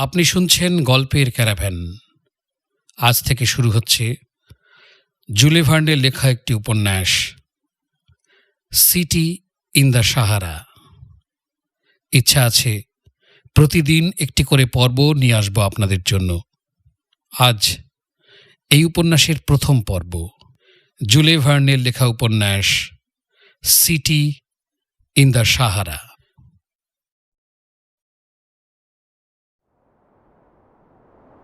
আপনি শুনছেন গল্পের ক্যারাভ্যান। আজ থেকে শুরু হচ্ছে জুলে ভার্নের লেখা একটি উপন্যাস, সিটি ইন দ্য সাহারা। ইচ্ছা আছে প্রতিদিন একটি করে পর্ব নিয়ে আসব আপনাদের জন্য। আজ এই উপন্যাসের প্রথম পর্ব, জুলে ভার্নের লেখা উপন্যাস, সিটি ইন দ্য সাহারা।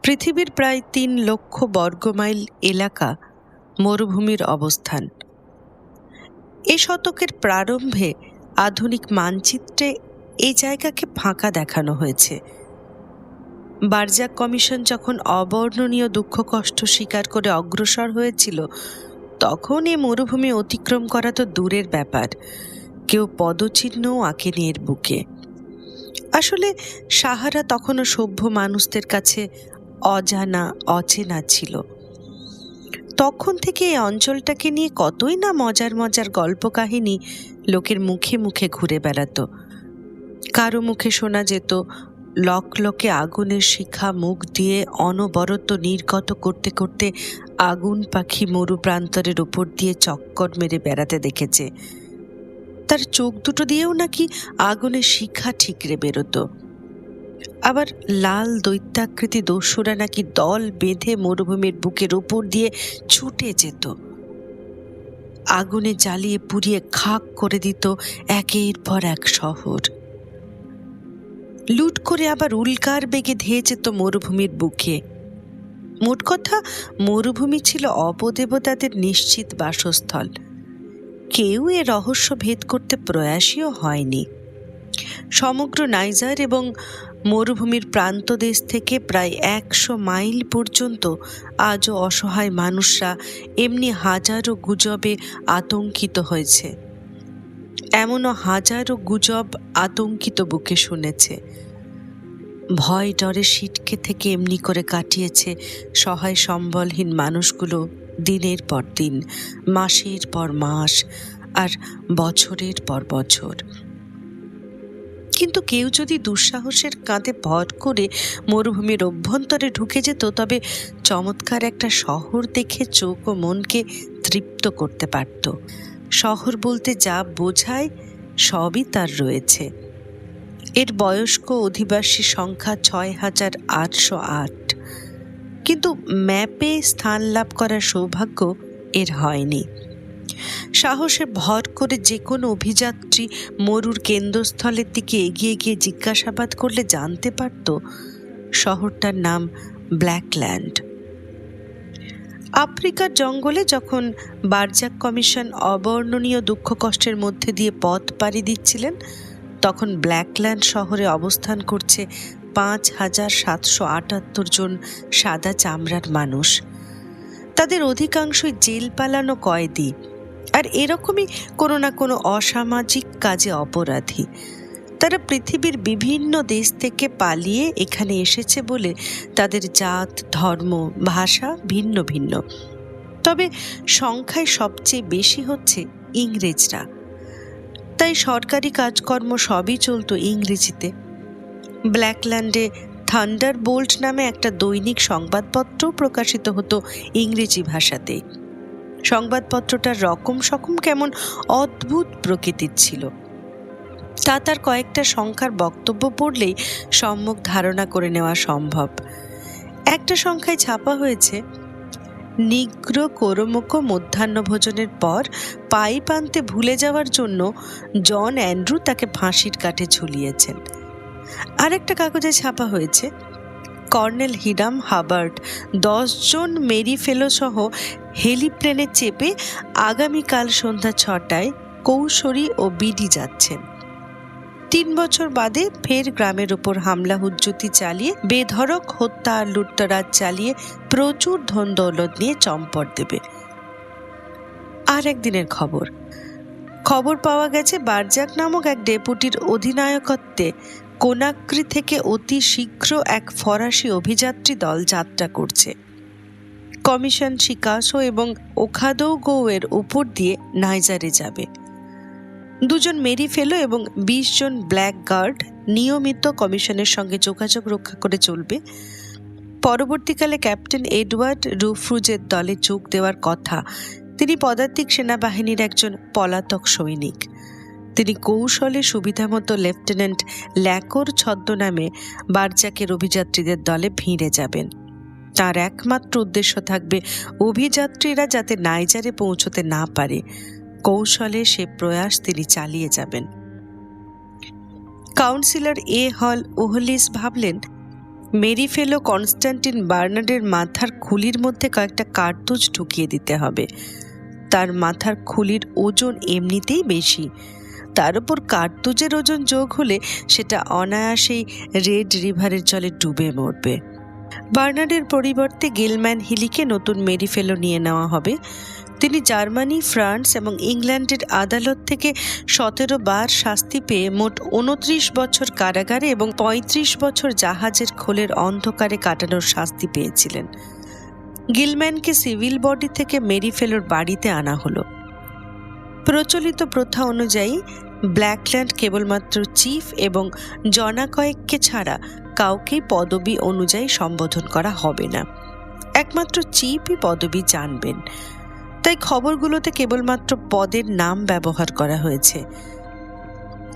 পৃথিবীর প্রায় তিন লক্ষ বর্গমাইল এলাকা মরুভূমির অবস্থান। এ শতকের প্রারম্ভে আধুনিক মানচিত্রে এই জায়গাকে ফাঁকা দেখানো হয়েছে। বারজাক কমিশন যখন অবর্ণনীয় দুঃখ কষ্ট স্বীকার করে অগ্রসর হয়েছিল, তখন এ মরুভূমি অতিক্রম করা তো দূরের ব্যাপার। কেউ পদচিহ্নও আঁকেনি এর বুকে। আসলে সাহারা তখনও সভ্য মানুষদের কাছে অজানা, অচেনা ছিল। তখন থেকে এই অঞ্চলটাকে নিয়ে কতই না মজার মজার গল্প কাহিনী লোকের মুখে মুখে ঘুরে বেড়াতো। কারও মুখে শোনা যেত, লক লকে আগুনের শিখা মুখ দিয়ে অনবরত নির্গত করতে করতে আগুন পাখি মরু প্রান্তরের উপর দিয়ে চক্কর মেরে বেড়াতে দেখেছে। তার চোখ দুটো দিয়েও নাকি আগুনের শিখা ঠিকরে বেরোতো। আবার লাল দৈত্যাকৃতি দস্যুরা নাকি দল বেঁধে মরুভূমির বুকের উপর দিয়ে ছুটে যেত। আগুনে জ্বালিয়ে পুড়িয়ে খাক করে দিত একের পর এক শহর। লুট করে আবার উল্কার বেগে ধেয়ে যেত মরুভূমির বুকে। মোট কথা, মরুভূমি ছিল অপদেবতাদের নিশ্চিত বাসস্থল। কেউ এ রহস্য ভেদ করতে প্রয়াসীও হয়নি। সমগ্র নাইজার এবং মরুভূমির প্রান্তদেশ থেকে প্রায় একশো মাইল পর্যন্ত আজও অসহায় মানুষরা এমনি হাজারো গুজবে আতঙ্কিত হয়েছে। এমনও হাজারো গুজব আতঙ্কিত বুকে শুনেছে। ভয় ডরে সিটকে থেকে এমনি করে কাটিয়েছে সহায় সম্বলহীন মানুষগুলো দিনের পর দিন, মাসের পর মাস আর বছরের পর বছর। কিন্তু কেউ যদি দুঃসাহসের কাঁধে ভর করে মরুভূমির অভ্যন্তরে ঢুকে যেত, তবে চমৎকার একটা শহর দেখে চোখ ও মনকে তৃপ্ত করতে পারত। শহর বলতে যা বোঝায় সবই তার রয়েছে। এর বয়স্ক অধিবাসী সংখ্যা ছয় হাজার আটশো আট। কিন্তু ম্যাপে স্থান লাভ করার সৌভাগ্য এর হয়নি। সাহসে ভর করে যে কোনো অভিযাত্রী মরুর কেন্দ্রস্থলের দিকে এগিয়ে গিয়ে জিজ্ঞাসাবাদ করলে জানতে পারত শহরটার নাম ব্ল্যাকল্যান্ড। আফ্রিকার জঙ্গলে যখন বারজাক কমিশন অবর্ণনীয় দুঃখ কষ্টের মধ্যে দিয়ে পথ পাড়ি দিচ্ছিলেন, তখন ব্ল্যাকল্যান্ড শহরে অবস্থান করছে পাঁচ হাজার সাতশো আটাত্তর জন সাদা চামড়ার মানুষ। তাদের অধিকাংশই জেল পালানো কয়েদি। আর এরকমই কোনো না কোনো অসামাজিক কাজে অপরাধী। তারা পৃথিবীর বিভিন্ন দেশ থেকে পালিয়ে এখানে এসেছে বলে তাদের জাত, ধর্ম, ভাষা ভিন্ন ভিন্ন। তবে সংখ্যায় সবচেয়ে বেশি হচ্ছে ইংরেজরা। তাই সরকারি কাজকর্ম সবই চলতো ইংরেজিতে। ব্ল্যাকল্যান্ডে থান্ডার বোল্ট নামে একটা দৈনিক সংবাদপত্র প্রকাশিত হতো ইংরেজি ভাষাতেই সংবাদপত্রটার রকম সকম কেমন অদ্ভুত প্রকৃতির ছিল। তা তার কয়েকটা সংখ্যার বক্তব্য পড়লেই সম্মুখ ধারণা করে নেওয়া সম্ভব। একটা সংখ্যায় ছাপা হয়েছে, নিগ্র কোরমুখ মধ্যাহ্নভোজনের পর পাইপ আনতে ভুলে যাওয়ার জন্য জন অ্যান্ড্রু তাকে ফাঁসির কাঠে ঝুলিয়েছেন। আরেকটা কাগজে ছাপা হয়েছে কর্নেল হিডাম হাবার্ট। দশজন মেরি ফেলো সহ হেলিপ্লেনে চেপে আগামীকাল সন্ধ্যা ছটায় কৌশরী ও বিডি যাচ্ছেন। তিন বছর বাদে ফের গ্রামের ওপর হামলা, হুজ্জুতি চালিয়ে, বেধড়ক হত্যা আর লুটতরাজ চালিয়ে প্রচুর ধন দৌলত নিয়ে চম্পট দেবে। আর একদিনের খবর। খবর পাওয়া গেছে বারজাক নামক এক ডেপুটির অধিনায়কত্বে কোনাক্রি থেকে অতি শীঘ্র এক ফরাসি অভিযাত্রী দল যাত্রা করছে। কমিশন শিকাসো এবং ওখাদৌ গৌয়ের উপর দিয়ে নাইজারে যাবে। দুজন মেরি ফেলো এবং বিশ জন ব্ল্যাক গার্ড নিয়মিত কমিশনের সঙ্গে যোগাযোগ রক্ষা করে চলবে। পরবর্তীকালে ক্যাপ্টেন এডওয়ার্ড রুফ্রুজের দলে যোগ দেওয়ার কথা। তিনি পদাতিক সেনাবাহিনীর একজন পলাতক সৈনিক। তিনি কৌশলে সুবিধামতো লেফটেন্যান্ট ল্যাকোর ছদ্মনামে বারজাকের অভিযাত্রীদের দলে ভিড়ে যাবেন। তার একমাত্র উদ্দেশ্য থাকবে অভিযাত্রীরা যাতে নাইজারে পৌঁছতে না পারে। কৌশলে সে প্রয়াস তিনি চালিয়ে যাবেন। কাউন্সিলর এ হল ওহলিস ভাবলেন, মেরি ফেলো কনস্ট্যান্টিন বার্নার্ডের মাথার খুলির মধ্যে কয়েকটা কার্তুজ ঢুকিয়ে দিতে হবে। তার মাথার খুলির ওজন এমনিতেই বেশি। তার উপর কার্তুজের ওজন যোগ হলে সেটা অনায়াসেই রেড রিভারের জলে ডুবে মরবে। বার্নার্ডের পরিবর্তে গিলম্যান হিলিকে নতুন মেরি ফেলো নিয়ে নেওয়া হবে। তিনি জার্মানি, ফ্রান্স এবং ইংল্যান্ডের আদালত থেকে সতেরো বার শাস্তি পেয়ে মোট উনত্রিশ বছর কারাগারে এবং পঁয়ত্রিশ বছর জাহাজের খোলের অন্ধকারে কাটানোর শাস্তি পেয়েছিলেন। গিলম্যানকে সিভিল বডি থেকে মেরি ফেলোর বাড়িতে আনা হলো। প্রচলিত প্রথা অনুযায়ী ব্ল্যাকল্যান্ড কেবলমাত্র চিফ এবং জনা কয়েককে ছাড়া কাউকেই পদবি অনুযায়ী সম্বোধন করা হবে না। একমাত্র চিফই পদবি জানবেন। তাই খবরগুলোতে কেবলমাত্র পদের নাম ব্যবহার করা হয়েছে।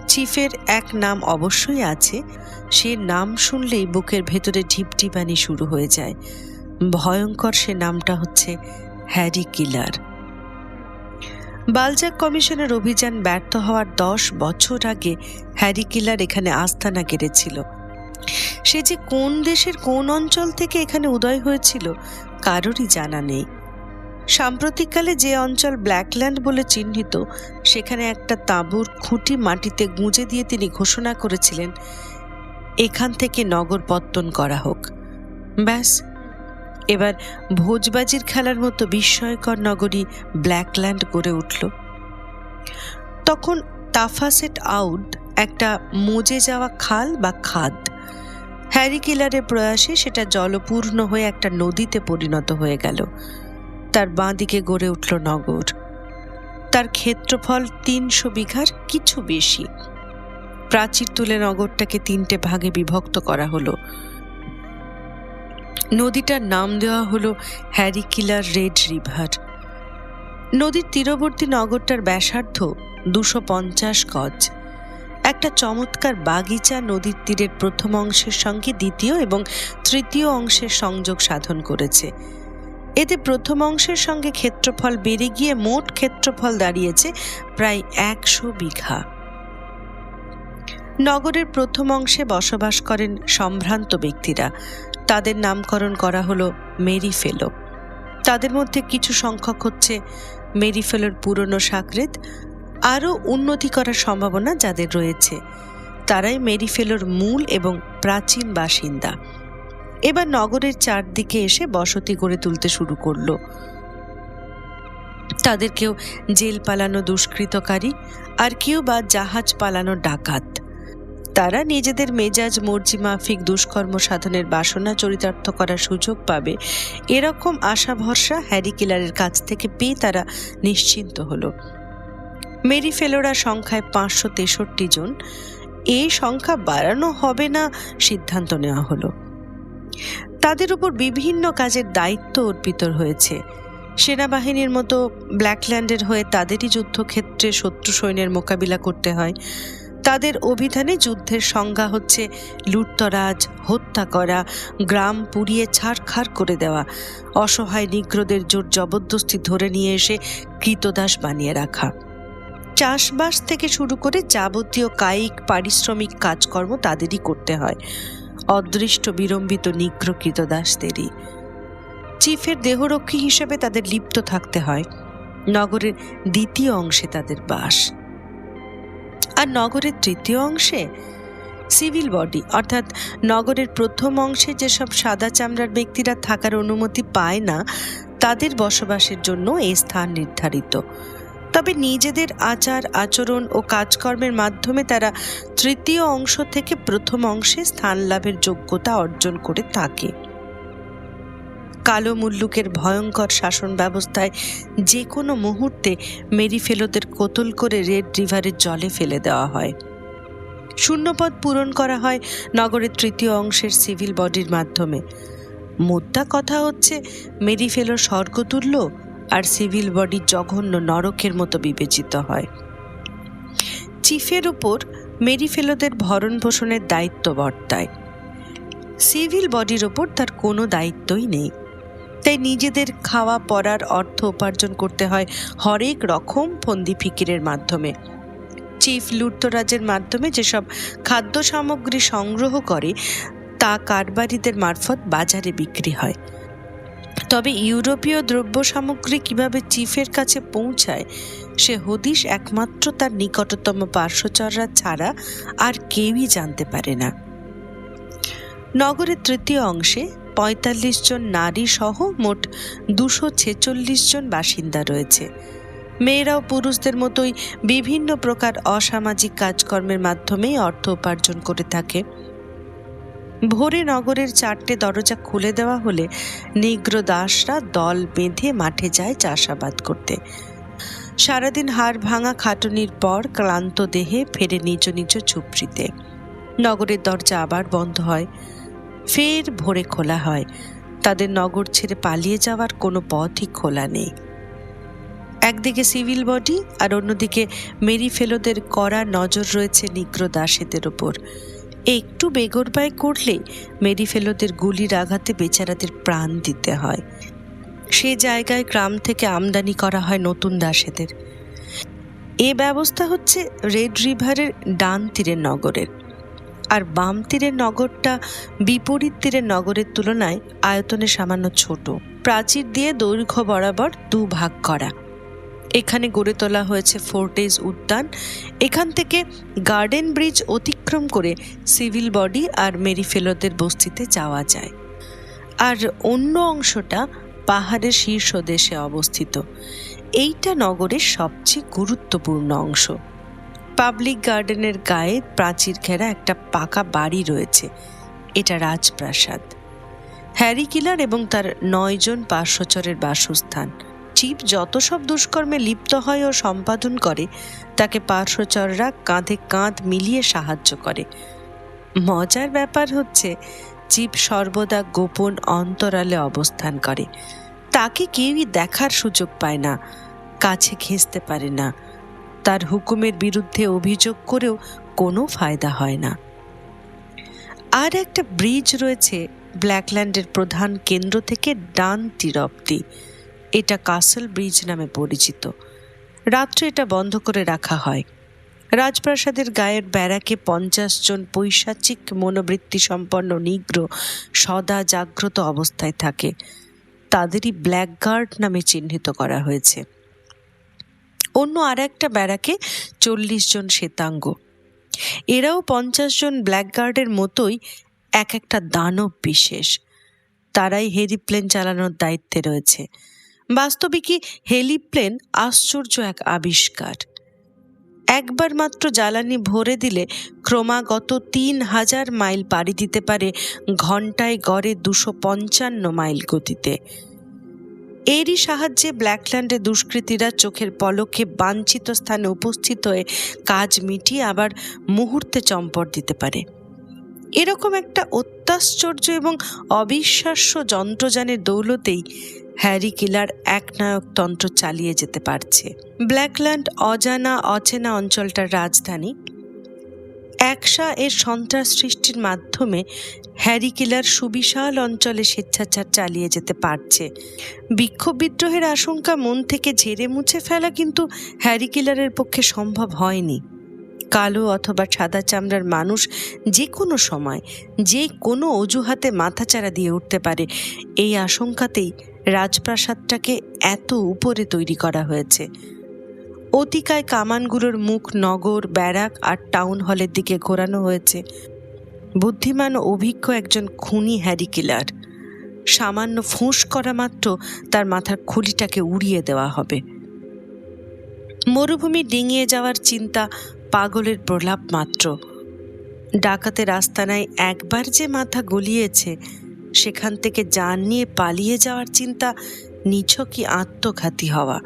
চিফের এক নাম অবশ্যই আছে, সে নাম শুনলেই বুকের ভেতরে ঢিপটিবানি শুরু হয়ে যায়। ভয়ঙ্কর সে নামটা হচ্ছে হ্যারি কিলার। বালজাক কমিশনের অভিযান ব্যর্থ হওয়ার দশ বছর আগে হ্যারি কিলার এখানে আস্তানা গেড়েছিল সে যে কোন দেশের কোন অঞ্চল থেকে এখানে উদয় হয়েছিল, কারোরই জানা নেই। সাম্প্রতিককালে যে অঞ্চল ব্ল্যাকল্যান্ড বলে চিহ্নিত, সেখানে একটা তাঁবুর খুঁটি মাটিতে গুঁজে দিয়ে তিনি ঘোষণা করেছিলেন, এখান থেকে নগর পত্তন করা হোক। ব্যাস এবার ভোজবাজির খেলার মতো বিস্ময়কর নগরী ব্ল্যাকল্যান্ড গড়ে উঠল। তখন তাফাসেট আউট একটা মজে যাওয়া খাল বা খাদ। হ্যারি কিলারের প্রয়াসে সেটা জলপূর্ণ হয়ে একটা নদীতে পরিণত হয়ে গেল। তার বাঁ দিকে গড়ে উঠল নগর। তার ক্ষেত্রফল তিনশো বিঘার কিছু বেশি। প্রাচীর তুলে নগরটাকে তিনটে ভাগে বিভক্ত করা হলো। নদীটার নাম দেওয়া হলো হ্যারি কিলার রেড রিভার। নদীর তীরবর্তী নগরটার ব্যাসার্ধ দুশো পঞ্চাশ গজ। একটা চমৎকার বাগিচা নদীর তীরের প্রথম অংশের সঙ্গে দ্বিতীয় এবং তৃতীয় অংশের সংযোগ সাধন করেছে। এতে প্রথম অংশের সঙ্গে ক্ষেত্রফল বেড়ে গিয়ে মোট ক্ষেত্রফল দাঁড়িয়েছে প্রায় একশো বিঘা। নগরের প্রথম অংশে বসবাস করেন সম্ভ্রান্ত ব্যক্তিরা। তাদের নামকরণ করা হলো মেরি ফেলো। তাদের মধ্যে কিছু সংখ্যক হচ্ছে মেরি ফেলোর পুরনো সাকরেত, আরও উন্নতি করার সম্ভাবনা যাদের রয়েছে। তারাই মেরি ফেলোর মূল এবং প্রাচীন বাসিন্দা। এবার নগরের চারদিকে এসে বসতি গড়ে তুলতে শুরু করল। তাদের কেউ জেল পালানো দুষ্কৃতকারী, আর কেউ বা জাহাজ পালানো ডাকাত। তারা নিজেদের মেজাজ মর্জি মাফিক দুষ্কর্ম সাধনের বাসনা চরিতার্থ করার সুযোগ পাবে। এরকম আশা ভরসা হ্যারি কিলারের কাছ থেকে পেয়ে তারা নিশ্চিন্ত হলো। মেরি ফেলোরা সংখ্যায় পাঁচশো তেষট্টি জন। এই সংখ্যা বাড়ানো হবে না সিদ্ধান্ত নেওয়া হলো। তাদের উপর বিভিন্ন কাজের দায়িত্ব অর্পিত হয়েছে। সেনাবাহিনীর মতো ব্ল্যাকল্যান্ডের হয়ে তাদেরই যুদ্ধক্ষেত্রে শত্রু সৈন্যের মোকাবিলা করতে হয়। তাদের অভিধানে যুদ্ধের সংজ্ঞা হচ্ছে লুটতরাজ, হত্যা করা, গ্রাম পুড়িয়ে ছাড়খাড় করে দেওয়া, অসহায় নিগ্রদের জোর জবরদস্তি ধরে নিয়ে এসে কৃতদাস বানিয়ে রাখা। চাষবাস থেকে শুরু করে যাবতীয় কায়িক পারিশ্রমিক কাজকর্ম তাদেরই করতে হয়। অদৃষ্ট বিলম্বিত নিগ্র কৃতদাসদেরই। চিফের দেহরক্ষী হিসেবে তাদের লিপ্ত থাকতে হয়। নগরের দ্বিতীয় অংশে তাদের বাস। আর নগরের তৃতীয় অংশে? সিভিল বডি অর্থাৎ নগরের প্রথম অংশে যেসব সাদা চামড়ার ব্যক্তিরা থাকার অনুমতি পায় না, তাদের বসবাসের জন্য এই স্থান নির্ধারিত। তবে নিজেদের আচার, আচরণ ও কাজকর্মের মাধ্যমে তারা তৃতীয় অংশ থেকে প্রথম অংশে স্থান লাভের যোগ্যতা অর্জন করে থাকে। কালো মুল্লুকের ভয়ঙ্কর শাসন ব্যবস্থায় যে কোনো মুহূর্তে মেরিফেলোদের কোতল করে রেড রিভারের জলে ফেলে দেওয়া হয়। শূন্যপদ পূরণ করা হয় নগরের তৃতীয় অংশের সিভিল বডির মাধ্যমে। মোদ্দা কথা হচ্ছে মেরিফেলো স্বর্গতুল্য আর সিভিল বডি জঘন্য নরকের মতো বিবেচিত হয়। চিফের উপর মেরিফেলোদের ভরণ পোষণের দায়িত্ব বর্তায়। সিভিল বডির ওপর তার কোনো দায়িত্বই নেই। তাই নিজেদের খাওয়া পড়ার অর্থ উপার্জন করতে হয় হরেক রকম ফন্দি ফিকিরের মাধ্যমে। চিফ লুটতরাজের মাধ্যমে যেসব খাদ্য সামগ্রী সংগ্রহ করে, তা কারবারিদের মারফত বাজারে বিক্রি হয়। তবে ইউরোপীয় দ্রব্য সামগ্রী কীভাবে চিফের কাছে পৌঁছায়, সে হদিশ একমাত্র তার নিকটতম পার্শ্বচররা ছাড়া আর কেউই জানতে পারে না। নগরের তৃতীয় অংশে পঁয়তাল্লিশ জন নারী সহ মোট দুশো ছেচল্লিশ জন বাসিন্দা রয়েছে। মেয়েরাও পুরুষদের মতোই বিভিন্ন প্রকার অসামাজিক কাজকর্মের মাধ্যমেই অর্থ উপার্জন করে থাকে। ভোরে নগরের চারটে দরজা খুলে দেওয়া হলে নিগ্র দাসরা দল বেঁধে মাঠে যায় চাষাবাদ করতে। সারাদিন হাড় ভাঙা খাটুনির পর ক্লান্ত দেহে ফেরে নিজ নিজ ঝুপড়িতে। নগরের দরজা আবার বন্ধ হয়। ফের ভোরে খোলা হয়। তাদের নগর ছেড়ে পালিয়ে যাওয়ার কোনো পথই খোলা নেই। একদিকে সিভিল বডি আর অন্যদিকে মেরি ফেলোদের কড়া নজর রয়েছে নিগ্র দাসেদের ওপর। একটু বেগরবায় করলে মেরি ফেলোদের গুলির আঘাতে বেচারাদের প্রাণ দিতে হয়। সে জায়গায় গ্রাম থেকে আমদানি করা হয় নতুন দাসেদের। এ ব্যবস্থা হচ্ছে রেড রিভারের ডান তীরের নগরের। আর বাম তীরের নগরটা বিপরীত তীরের নগরের তুলনায় আয়তনে সামান্য ছোট। প্রাচীর দিয়ে দৈর্ঘ্য বরাবর দু ভাগ করা। এখানে গড়ে তোলা হয়েছে ফোর্টেজ উদ্যান। এখান থেকে গার্ডেন ব্রিজ অতিক্রম করে সিভিল বডি আর মেরিফেলোদের বস্তিতে যাওয়া যায়। আর অন্য অংশটা পাহাড়ের শীর্ষদেশে অবস্থিত। এইটা নগরের সবচেয়ে গুরুত্বপূর্ণ অংশ। পাবলিক গার্ডেনের গায়ে প্রাচীর ঘেরা একটা পাকা বাড়ি রয়েছে। এটা রাজপ্রাসাদ। হ্যারি কিলার এবং তার নয়জন পার্শ্বচরের বাসস্থান। চিপ যত সব দুষ্কর্মে লিপ্ত হয় ও সম্পাদন করে, তাকে পার্শ্বচররা কাঁধে কাঁধ মিলিয়ে সাহায্য করে। মজার ব্যাপার হচ্ছে চিপ সর্বদা গোপন অন্তরালে অবস্থান করে। তাকে কেউই দেখার সুযোগ পায় না, কাছে ঘেঁচতে পারে না। তার হুকুমের বিরুদ্ধে অভিযোগ করেও কোনো ফায়দা হয় না। আর একটা ব্রিজ রয়েছে ব্ল্যাকল্যান্ডের প্রধান কেন্দ্র থেকে ডান তীর অব্দি এটা কাসল ব্রিজ নামে পরিচিত। রাত্রে এটা বন্ধ করে রাখা হয়। রাজপ্রাসাদের গায়ের ব্যারাকে পঞ্চাশ জন পৈশাচিক মনোবৃত্তি সম্পন্ন নিগ্র, সদা জাগ্রত অবস্থায় থাকে। তাদেরই ব্ল্যাক গার্ড নামে চিহ্নিত করা হয়েছে। অন্য আর একটা ব্যারাকে চল্লিশ জন শ্বেতাঙ্গ। এরাও পঞ্চাশ জন ব্ল্যাক গার্ডের মতোই এক একটা দানব বিশেষ। তারাই হেলিপ্লেন চালানোর দায়িত্বে রয়েছে। বাস্তবিকই হেলিপ্লেন আশ্চর্য এক আবিষ্কার। একবার মাত্র জ্বালানি ভরে দিলে ক্রমাগত তিন হাজার মাইল পাড়ি দিতে পারে ঘন্টায় গড়ে দুশো পঞ্চান্ন মাইল গতিতে। এরই সাহায্যে ব্ল্যাকল্যান্ডে দুষ্কৃতীরা চোখের পলকে বাঞ্ছিত স্থানে উপস্থিত হয়ে কাজ মিটিয়ে আবার মুহূর্তে চম্পট দিতে পারে। এরকম একটা অত্যাশ্চর্য এবং অবিশ্বাস্য যন্ত্রযানের দৌলতেই হ্যারি কিলার একনায়ক তন্ত্র চালিয়ে যেতে পারছে। ব্ল্যাকল্যান্ড অজানা, অচেনা অঞ্চলটার রাজধানী একসা এর সন্ত্রাস সৃষ্টির মাধ্যমে হ্যারি কিলার সুবিশাল অঞ্চলে স্বেচ্ছাচার চালিয়ে যেতে পারছে। বিক্ষোভ বিদ্রোহের আশঙ্কা মন থেকে ঝেড়ে মুছে ফেলা কিন্তু হ্যারি কিলারের পক্ষে সম্ভব হয়নি। কালো অথবা সাদা চামড়ার মানুষ যে কোনো সময়, যে কোনো অজুহাতে মাথাচাড়া দিয়ে উঠতে পারে। এই আশঙ্কাতেই রাজপ্রাসাদটাকে এত উপরে তৈরি করা হয়েছে। অতিকায় কামানগুলোর মুখ নগর, ব্যারাক আর টাউন হলের দিকে ঘোরানো হয়েছে। বুদ্ধিমান ও অভিজ্ঞ একজন খুনি হ্যারি কিলার। সামান্য ফুঁস করা মাত্র তার মাথার খুলিটাকে উড়িয়ে দেওয়া হবে। মরুভূমি ডিঙিয়ে যাওয়ার চিন্তা পাগলের প্রলাপ মাত্র। ডাকাতের আস্তানায় একবার যে মাথা গলিয়েছে, সেখান থেকে যান নিয়ে পালিয়ে যাওয়ার চিন্তা নিছকই আত্মঘাতী হওয়া।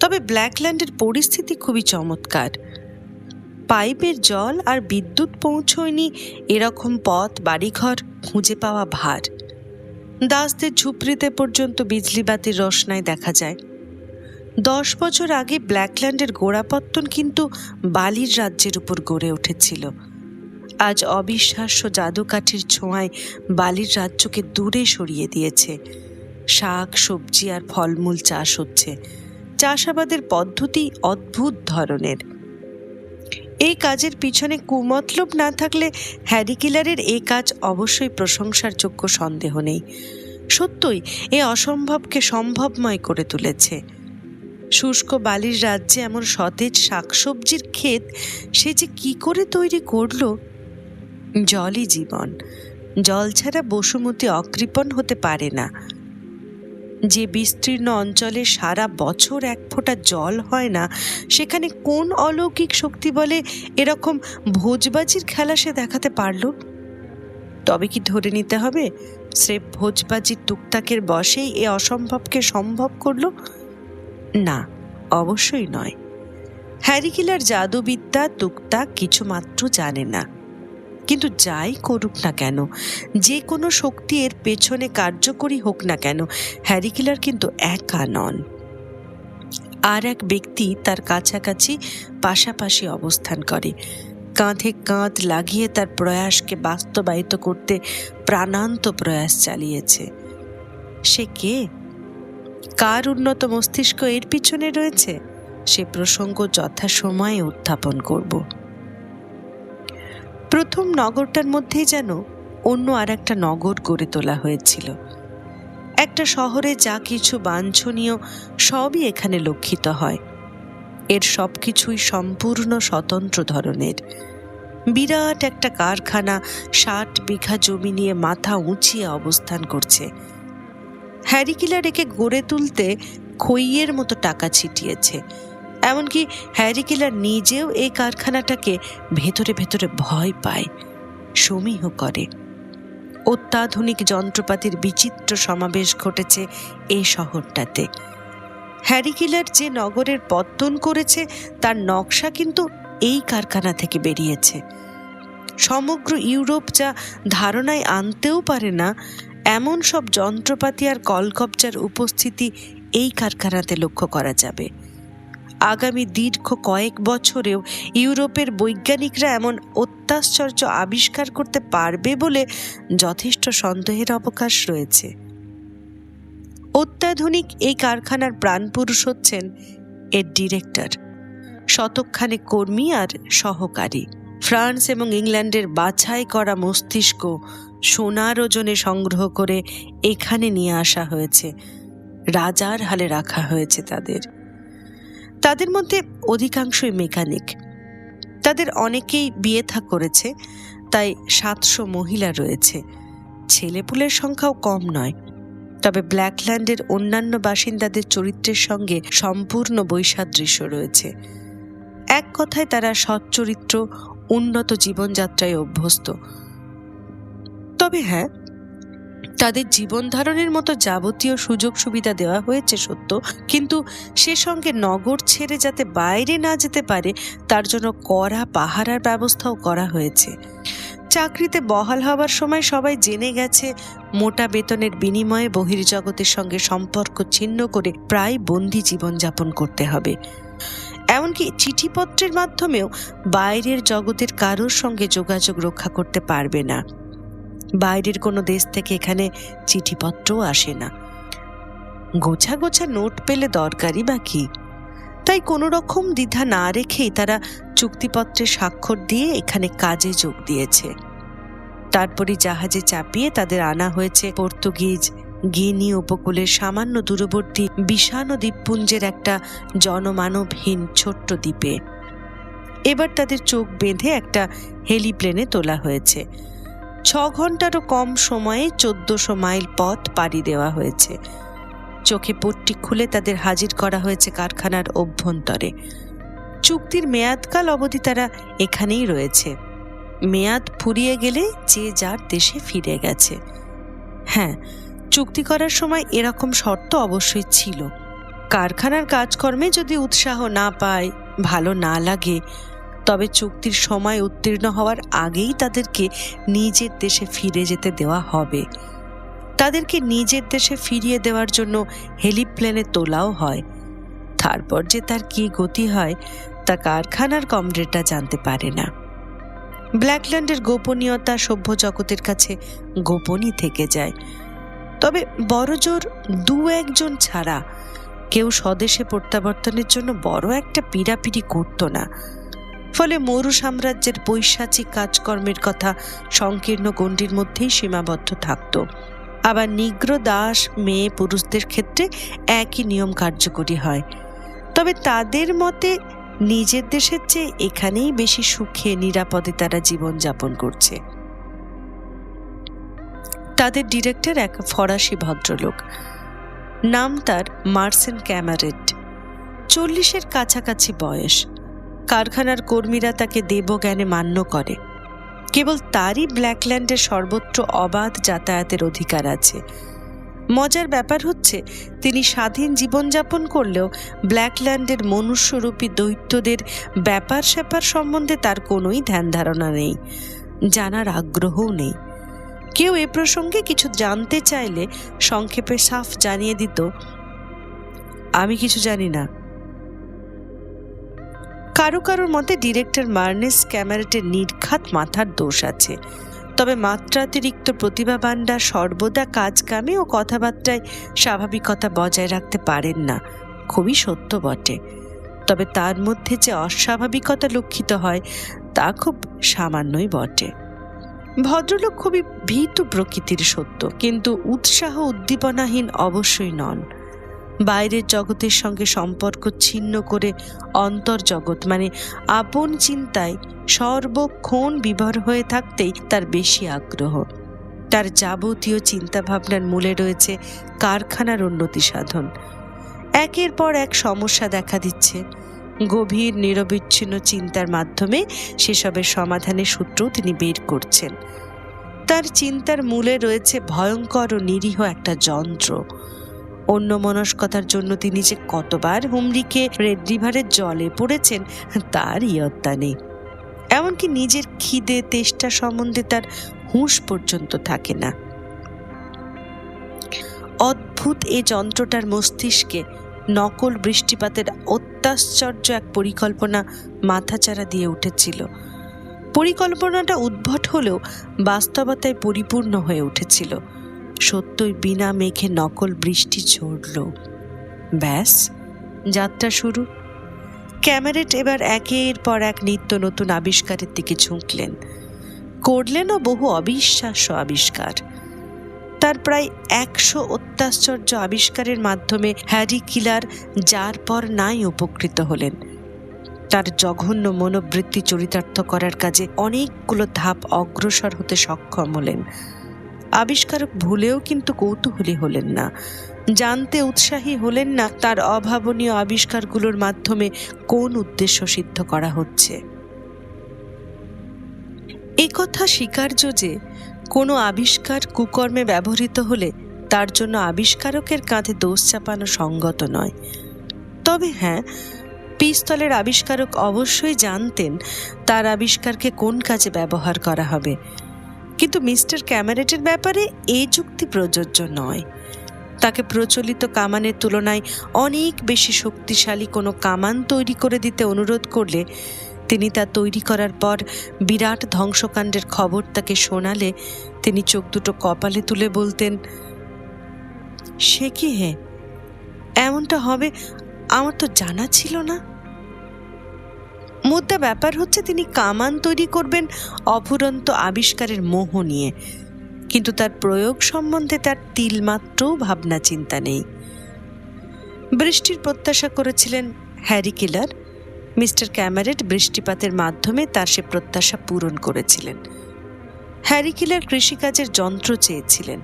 তবে ব্ল্যাকল্যান্ডের পরিস্থিতি খুবই চমৎকার। পাইপের জল আর বিদ্যুৎ পৌঁছয়নি, এরকম পথ বাড়িঘর খুঁজে পাওয়া ভার। দাসদের ঝুপড়িতে পর্যন্ত বিজলিবাতির রোশনায় দেখা যায়। দশ বছর আগে ব্ল্যাকল্যান্ডের গোড়াপত্তন কিন্তু বালির রাজ্যের উপর গড়ে উঠেছিল। আজ অবিশ্বাস্য জাদুকাঠির ছোঁয়ায় বালির রাজ্যকে দূরে সরিয়ে দিয়েছে। শাক, সবজি আর ফলমূল চাষ হচ্ছে। চাষাবাদের পদ্ধতি অদ্ভুত ধরনের। এই কাজের পিছনে কুমতলব না থাকলে হ্যারি কিলারের এই কাজ অবশ্যই প্রশংসার যোগ্য সন্দেহ নেই। সত্যই, এ অসম্ভবকে সম্ভবময় করে তুলেছে। শুষ্ক বালির রাজ্যে এমন সতেজ শাকসবজির ক্ষেত সে যে কি করে তৈরি করল? জলই জীবন। জল ছাড়া বসুমতী অকৃপণ হতে পারে না। যে বিস্তীর্ণ অঞ্চলে সারা বছর এক ফোঁটা জল হয় না, সেখানে কোন অলৌকিক শক্তি বলে এরকম ভোজবাজির খেলা সে দেখাতে পারল? তবে কি ধরে নিতে হবে স্রেফ ভোজবাজির টুকটাকের বসেই এ অসম্ভবকে সম্ভব করল? না, অবশ্যই নয়। হ্যারিকিলার জাদুবিদ্যা, টুকটাক কিছু মাত্র জানে না। কিন্তু যাই করুক না কেন, যে কোনো শক্তি এর পেছনে কার্যকরী হোক না কেন হ্যারিকিলার কিন্তু একা নন। আর এক ব্যক্তি তার কাছাকাছি পাশাপাশি অবস্থান করে। কাঁধে কাঁধ লাগিয়ে তার প্রয়াসকে বাস্তবায়িত করতে প্রাণান্ত প্রয়াস চালিয়েছে। সে কে? কার উন্নত মস্তিষ্ক এর পিছনে রয়েছে? সে প্রসঙ্গ যথাসময়ে উত্থাপন করব। প্রথম নগরটার মধ্যেই যেন অন্য আর একটা নগর গড়ে তোলা হয়েছিল। একটা শহরে যা কিছু বাঞ্ছনীয় সবই এখানে লক্ষিত হয়। এর সব কিছুই সম্পূর্ণ স্বতন্ত্র ধরনের। বিরাট একটা কারখানা, ষাট বিঘা জমি নিয়ে মাথা উঁচিয়ে অবস্থান করছে। হ্যারিকিলার একে গড়ে তুলতে খইয়ের মতো টাকা ছিটিয়েছে। এমনকি হ্যারি কিলার নিজেও এই কারখানাটাকে ভেতরে ভেতরে ভয় পায়, সমীহ করে। অত্যাধুনিক যন্ত্রপাতির বিচিত্র সমাবেশ ঘটেছে এই শহরটাতে। হ্যারি কিলার যে নগরের পত্তন করেছে, তার নকশা কিন্তু এই কারখানা থেকে বেরিয়েছে। সমগ্র ইউরোপ যা ধারণায় আনতেও পারে না, এমন সব যন্ত্রপাতি আর কলকবজার উপস্থিতি এই কারখানাতে লক্ষ্য করা যাবে। আগামী দীর্ঘ কয়েক বছরেও ইউরোপের বৈজ্ঞানিকরা এমন অত্যাশ্চর্য আবিষ্কার করতে পারবে বলে যথেষ্ট সন্দেহের অবকাশ রয়েছে। অত্যাধুনিক এই কারখানার প্রাণপুরুষ হচ্ছেন এর ডিরেক্টর শতকখানেক কর্মী আর সহকারী। ফ্রান্স এবং ইংল্যান্ডের বাছাই করা মস্তিষ্ক সোনার ওজনে সংগ্রহ করে এখানে নিয়ে আসা হয়েছে। রাজার হালে রাখা হয়েছে তাদের। তাদের মধ্যে অধিকাংশই মেকানিক। তাদের অনেকেই বিয়ে থা করেছে, তাই সাতশো মহিলা রয়েছে। ছেলেপুলের সংখ্যাও কম নয়। তবে ব্ল্যাকল্যান্ডের অন্যান্য বাসিন্দাদের চরিত্রের সঙ্গে সম্পূর্ণ বৈসাদৃশ্য রয়েছে। এক কথায় তারা সচ্চরিত্র উন্নত জীবনযাত্রায় অভ্যস্ত। তবে হ্যাঁ তাদের জীবন ধারণের মতো যাবতীয় সুযোগ সুবিধা দেওয়া হয়েছে সত্য, কিন্তু সে সঙ্গে নগর ছেড়ে যাতে বাইরে না যেতে পারে, তার জন্য কড়া পাহারার ব্যবস্থাও করা হয়েছে। চাকরিতে বহাল হবার সময় সবাই জেনে গেছে, মোটা বেতনের বিনিময়ে বহির্জগতের সঙ্গে সম্পর্ক ছিন্ন করে প্রায় বন্দি জীবনযাপন করতে হবে। এমনকি চিঠিপত্রের মাধ্যমেও বাইরের জগতের কারোর সঙ্গে যোগাযোগ রক্ষা করতে পারবে না। বাইরের কোনো দেশ থেকে এখানে চিঠিপত্রও আসে না। গোছা গোছা নোট পেলে দরকারই বা কি? তাই কোনো রকম দ্বিধা না রেখেই তারা চুক্তিপত্রে স্বাক্ষর দিয়ে এখানে কাজে যোগ দিয়েছে। তারপরই জাহাজে চাপিয়ে তাদের আনা হয়েছে পর্তুগিজ গিনি উপকূলের সামান্য দূরবর্তী বিষাণ দ্বীপপুঞ্জের একটা জনমানবহীন ছোট্ট দ্বীপে। এবার তাদের চোখ বেঁধে একটা হেলিপ্লেনে তোলা হয়েছে। ছ ঘন্টারও কম সময়ে চোদ্দশো মাইল পথ পাড়ি দেওয়া হয়েছে। চোখে পট্টি খুলে তাদের হাজির করা হয়েছে কারখানার অভ্যন্তরে। চুক্তির মেয়াদকাল অবধি তারা এখানেই রয়েছে। মেয়াদ ফুরিয়ে গেলে যে যার দেশে ফিরে গেছে। হ্যাঁ চুক্তি করার সময় এরকম শর্ত অবশ্যই ছিল। কারখানার কাজকর্মে যদি উৎসাহ না পায়, ভালো না লাগে তবে চুক্তির সময় উত্তীর্ণ হওয়ার আগেই তাদেরকে নিজের দেশে ফিরে যেতে দেওয়া হবে। তাদেরকে নিজের দেশে ফিরিয়ে দেওয়ার জন্য হেলিপ্লেনে তোলাও হয়। তারপর যে তার কি গতি হয়, তা কারখানার কমরেডরা জানতে পারে না। ব্ল্যাকল্যান্ডের গোপনীয়তা সভ্য জগতের কাছে গোপনই থেকে যায়। তবে বড়জোর দু একজন ছাড়া কেউ স্বদেশে প্রত্যাবর্তনের জন্য বড় একটা পিড়াপিড়ি করতো না। ফলে মরু সাম্রাজ্যের পৈশাচিক কাজকর্মের কথা সংকীর্ণ গণ্ডির মধ্যেই সীমাবদ্ধ থাকত। আবার নিগ্র দাস, মেয়ে, পুরুষদের ক্ষেত্রে একই নিয়ম কার্যকরী হয়। তবে তাদের মতে নিজের দেশের চেয়ে এখানেই বেশি সুখে, নিরাপদে তারা জীবনযাপন করছে। তাদের ডিরেক্টর এক ফরাসি ভদ্রলোক। নাম তার মার্সেন ক্যামারেট। চল্লিশের কাছাকাছি বয়স। কারখানার কর্মীরা তাকে দেবজ্ঞানে মান্য করে। কেবল তারই ব্ল্যাকল্যান্ডের সর্বত্র অবাধ যাতায়াতের অধিকার আছে। মজার ব্যাপার হচ্ছে, তিনি স্বাধীন জীবনযাপন করলেও ব্ল্যাকল্যান্ডের মনুষ্যরূপী দৈত্যদের ব্যাপার স্যাপার সম্বন্ধে তার কোনোই ধ্যান ধারণা নেই, জানার আগ্রহও নেই। কেউ এ প্রসঙ্গে কিছু জানতে চাইলে সংক্ষেপে সাফ জানিয়ে দিত, আমি কিছু জানি না। কারও কারোর মতে ডিরেক্টর মার্নেস ক্যামেরাটের নির্ঘাত মাথার দোষ আছে। তবে মাত্রাতিরিক্ত প্রতিভাবানরা সর্বদা কাজ কামে ও কথাবার্তায় স্বাভাবিকতা বজায় রাখতে পারেন না। খুবই সত্য বটে। তবে তার মধ্যে যে অস্বাভাবিকতা লক্ষিত হয়, তা খুব সামান্যই বটে। ভদ্রলোক খুবই ভীতু প্রকৃতির সত্য, কিন্তু উৎসাহ উদ্দীপনাহীন অবশ্যই নন। বাইরের জগতের সঙ্গে সম্পর্ক ছিন্ন করে অন্তর্জগৎ মানে আপন চিন্তায় সর্বক্ষণ বিভর হয়ে থাকতেই তার বেশি আগ্রহ। তার যাবতীয় চিন্তাভাবনার মূলে রয়েছে কারখানার উন্নতি সাধন। একের পর এক সমস্যা দেখা দিচ্ছে। গভীর নিরবিচ্ছিন্ন চিন্তার মাধ্যমে সেসবের সমাধানের সূত্রও তিনি বের করছেন। তার চিন্তার মূলে রয়েছে ভয়ঙ্কর ও নিরীহ একটা যন্ত্র। অন্য মনস্কতার জন্য তিনি যে কতবার হুমড়িকে রেড রিভারের জলে পড়েছেন, তার ইয়ত্তা নেই। এমনকি নিজের খিদে, তেষ্টা সম্বন্ধে তার হুঁশ পর্যন্ত থাকে না। অদ্ভুত এই যন্ত্রটার মস্তিষ্কে নকল বৃষ্টিপাতের অত্যাশ্চর্য এক পরিকল্পনা মাথাচাড়া দিয়ে উঠেছিল। পরিকল্পনাটা উদ্ভট হলেও বাস্তবতায় পরিপূর্ণ হয়ে উঠেছিল। সত্যই বিনা মেঘে নকল বৃষ্টি ঝরল। ব্যাস, যাত্রা শুরু। ক্যামেরেট এবার একের পর এক নিত্য নতুন আবিষ্কারের দিকে ঝুঁকলেন। করলেনও বহু অবিশ্বাস্য আবিষ্কার। তার প্রায় একশো অত্যাশ্চর্য আবিষ্কারের মাধ্যমে হ্যারি কিলার যার পর নাই উপকৃত হলেন। তার জঘন্য মনোবৃত্তি চরিতার্থ করার কাজে অনেকগুলো ধাপ অগ্রসর হতে সক্ষম হলেন। আবিষ্কারক ভুলেও কিন্তু কৌতূহলী হলেন না। জানতে উৎসাহী হলেন না, তার অভাবনীয় আবিষ্কারগুলোর মাধ্যমে কোন উদ্দেশ্য সিদ্ধ করা হচ্ছে। কথা স্বীকার্য যে, কোনো আবিষ্কার কুকর্মে ব্যবহৃত হলে তার জন্য আবিষ্কারকের কাঁধে দোষ চাপানো সঙ্গত নয়। তবে হ্যাঁ পিস্তলের আবিষ্কারক অবশ্যই জানতেন তার আবিষ্কারকে কোন কাজে ব্যবহার করা হবে। কিন্তু মিস্টার ক্যামেরেটের ব্যাপারে এই যুক্তি প্রযোজ্য নয়। তাকে প্রচলিত কামানের তুলনায় অনেক বেশি শক্তিশালী কোনো কামান তৈরি করে দিতে অনুরোধ করলে তিনি তা তৈরি করার পর বিরাট ধ্বংসকাণ্ডের খবর তাকে শোনালে তিনি চোখ দুটো কপালে তুলে বলতেন, সে কি হে? এমনটা হবে? আমার তো জানা ছিল না। মুদ্রা ব্যাপার হচ্ছে তিনি কামান তৈরি করবেন অফুরন্ত আবিষ্কারের মোহ নিয়ে। কিন্তু তার প্রয়োগ সম্বন্ধে তার তিলমাত্রও ভাবনা চিন্তা নেই। বৃষ্টির প্রত্যাশা করেছিলেন হ্যারি কিলার। মিস্টার ক্যামারেট বৃষ্টিপাতের মাধ্যমে তার সে প্রত্যাশা পূরণ করেছিলেন। হ্যারি কিলার কৃষিকাজের যন্ত্র চেয়েছিলেন।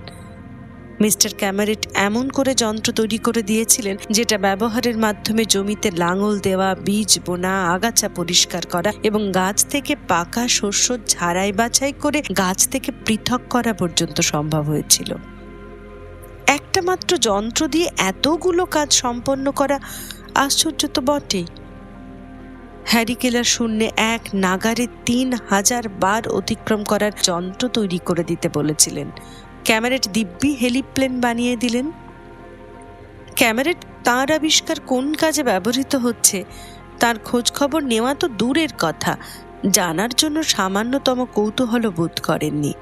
মিস্টার ক্যামারেট এমন করে যন্ত্র তৈরি করে দিয়েছিলেন যেটা ব্যবহারের মাধ্যমে জমিতে লাঙল দেওয়া, বীজ বোনা, আগাছা পরিষ্কার করা এবং গাছ থেকে পাকা শস্য ঝাড়াই বাছাই করে গাছ থেকে পৃথক করা পর্যন্ত সম্ভব হয়েছিল। একটা মাত্র যন্ত্র দিয়ে এতগুলো কাজ সম্পন্ন করা আশ্চর্য তো বটেই। হ্যারি কেলার শূন্যে এক নাগারে তিন হাজার বার অতিক্রম করার যন্ত্র তৈরি করে দিতে বলেছিলেন। ক্যামেরেট দিব্যি হেলিপ্লেন বানিয়ে দিলেন। ক্যামেরেট তাঁর আবিষ্কার কোন কাজে ব্যবহৃত হচ্ছে, তার খোঁজ খবর নেওয়া তো দূরের কথা, জানার জন্য সামান্যতম কৌতূহল বোধ করেননি।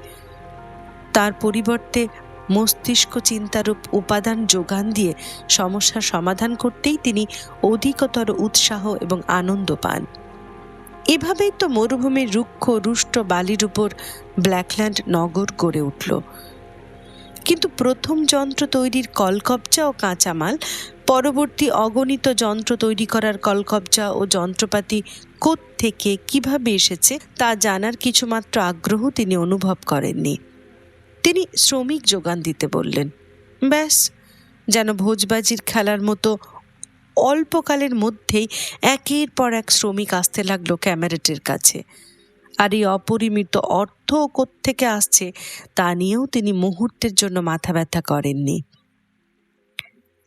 তার পরিবর্তে মস্তিষ্ক চিন্তারূপ উপাদান যোগান দিয়ে সমস্যার সমাধান করতেই তিনি অধিকতর উৎসাহ এবং আনন্দ পান। এভাবেই তো মরুভূমির রুক্ষ, রুষ্ট বালির উপর ব্ল্যাকল্যান্ড নগর গড়ে উঠল। কিন্তু প্রথম যন্ত্র তৈরির কলকবজা ও কাঁচামাল, পরবর্তী অগণিত যন্ত্র তৈরি করার কলকবজা ও যন্ত্রপাতি থেকে কীভাবে এসেছে তা জানার কিছুমাত্র আগ্রহ তিনি অনুভব করেননি। তিনি শ্রমিক যোগান দিতে বললেন, ব্যাস, যেন ভোজবাজির খেলার মতো অল্পকালের মধ্যেই একের পর এক শ্রমিক আসতে লাগল ক্যামেরেটের কাছে। আর এই অপরিমিত অর্থ থেকে আসছে তা নিয়েও তিনি মুহূর্তের জন্য মাথা ব্যথা করেননি।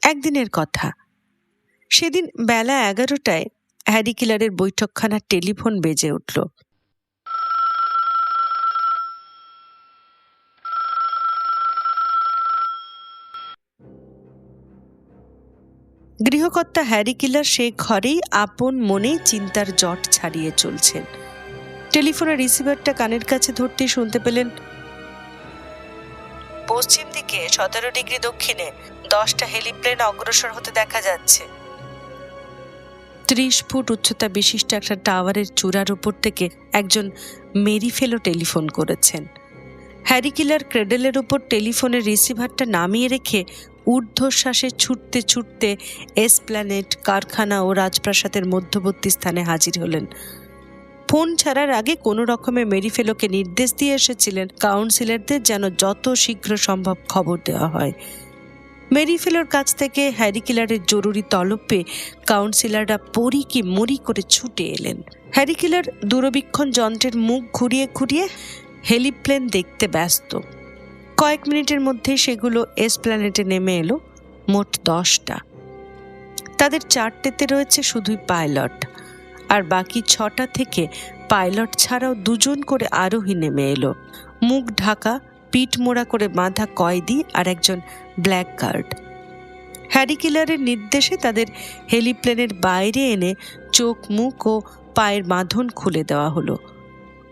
একদিনের কথা। সেদিন বেলা এগারোটায় হ্যারি কিলারের বৈঠকখানার টেলিফোন বেজে উঠল। গৃহকর্তা হ্যারি কিলার সে ঘরেই আপন মনে চিন্তার জট ছাড়িয়ে চলছেন। টেলিফোনের রিসিভারটা কানের কাছে ধরতে শুনতে পেলেন পশ্চিম দিকে সতেরো ডিগ্রি দক্ষিণে দশটা হেলিপ্লেন অগ্রসর হতে দেখা যাচ্ছে। ত্রিশ ফুট উচ্চতা বিশিষ্ট একটা টাওয়ারের চূড়ার উপর থেকে একজন মেরি ফেলো টেলিফোন করেছেন। হ্যারি কিলার ক্রেডেলের উপর টেলিফোনের রিসিভারটা নামিয়ে রেখে ঊর্ধ্বশ্বাসে ছুটতে ছুটতে এসপ্ল্যানেট কারখানা ও রাজপ্রাসাদের মধ্যবর্তী স্থানে হাজির হলেন। ফোন ছাড়ার আগে কোনো রকমে মেরিফেলোকে নির্দেশ দিয়ে এসেছিলেন কাউন্সিলরদের যেন যত শীঘ্র সম্ভব খবর দেওয়া হয়। মেরিফেলোর কাছ থেকে হ্যারি কিলারের জরুরি তলব পেয়ে কাউন্সিলররা পরি কি মরি করে ছুটে এলেন। হ্যারি কিলার দূরবীক্ষণ যন্ত্রের মুখ ঘুরিয়ে ঘুরিয়ে হেলিপ্লেন দেখতে ব্যস্ত। কয়েক মিনিটের মধ্যে সেগুলো এসপ্ল্যানেটে নেমে এলো। মোট দশটা। তাদের চারটেতে রয়েছে শুধুই পাইলট। আর বাকি ছটা থেকে পাইলট ছাড়াও দুজন করে আরোহী নেমে এলো। মুখ ঢাকা, পিঠ মোড়া করে বাঁধা কয়েদি আর একজন ব্ল্যাক গার্ড। হ্যারি কিলারের নির্দেশে তাদের হেলিপ্লেনের বাইরে এনে চোখ, মুখ ও পায়ের বাঁধন খুলে দেওয়া হলো।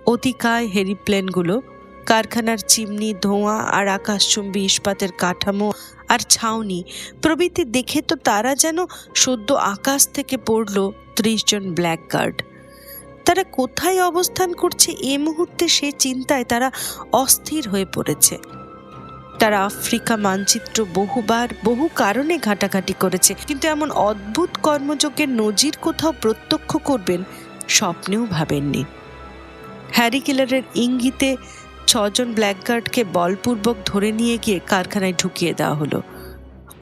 অতিকায় হেলিপ্লেনগুলো, কারখানার চিমনি, ধোঁয়া আর আকাশচুম্বী ইস্পাতের কাঠামো আর ছাউনি প্রভৃতি দেখে তো তারা যেন সদ্য আকাশ থেকে পড়ল ত্রিশ জন ব্ল্যাক গার্ড। তারা কোথায় অবস্থান করছে এ মুহূর্তে সে চিন্তায় তারা অস্থির হয়ে পড়েছে। তারা আফ্রিকা মানচিত্র বহুবার বহু কারণে ঘাটাঘাটি করেছে, কিন্তু এমন অদ্ভুত কর্মযোগের নজির কোথাও প্রত্যক্ষ করবেন স্বপ্নেও ভাবেননি। হ্যারি কিলারের ইঙ্গিতে ছজন ব্ল্যাকগার্ডকে বলপূর্বক ধরে নিয়ে গিয়ে কারখানায় ঢুকিয়ে দেওয়া হলো।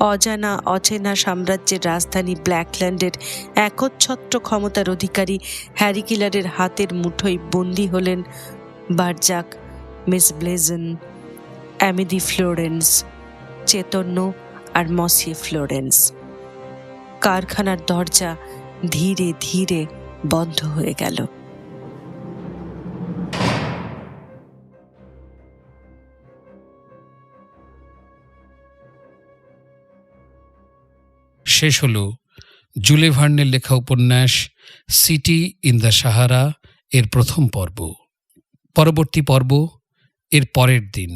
অজানা, অচেনা সাম্রাজ্যের রাজধানী ব্ল্যাকল্যান্ডের একচ্ছত্র ক্ষমতার অধিকারী হ্যারি কিলারের হাতের মুঠোয় বন্দী হলেন Barzac, miss Blazon Amedee Florence, Chaitanya আর মসিয়ে ফ্লোরেন্স। কারখানার দরজা ধীরে ধীরে বন্ধ হয়ে গেল। শেষ হল জুলে ভার্নের লেখা উপন্যাস সিটি ইন দ্য সাহারা এর প্রথম পর্ব। পরবর্তী পর্ব এর পরের দিন।